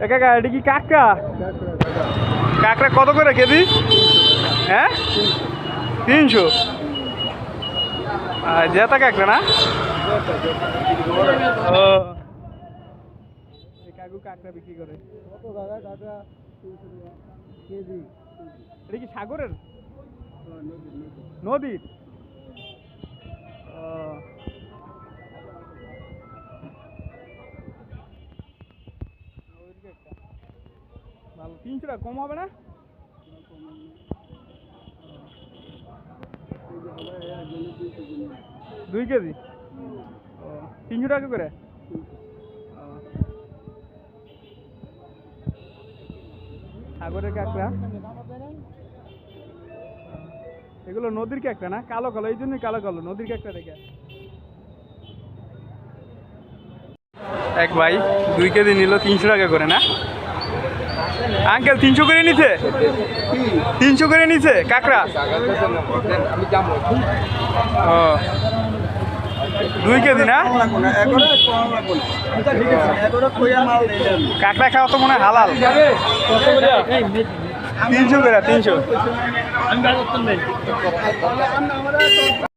কাকা এটা কি কত করে কেজি? হ্যাঁ? তিনশো। জেতা কাঁকড়া না? ও। কাকু বিক্রি করে। এটা কি সাগরের? নদীর? তিনশো টাকা কম হবে না? দুই কেজি? তিনশো টাকা করে। সাগরের কাঁকড়া। এগুলো নদীর কাঁকড়া না? কালো কালো, এই জন্যই কালো কালো, নদীর কাঁকড়া দেখে। এক ভাই, দুই কেজি নিল তিনশো টাকা করে, না? আঙ্কেল, তিনশো করে নিছে? তিনশো করে নিছে? কাঁকড়া? ও। দুই কেজি না? কাঁকড়া খাওয়া তো মনে হয় হালাল। তিনশো করে, তিনশো।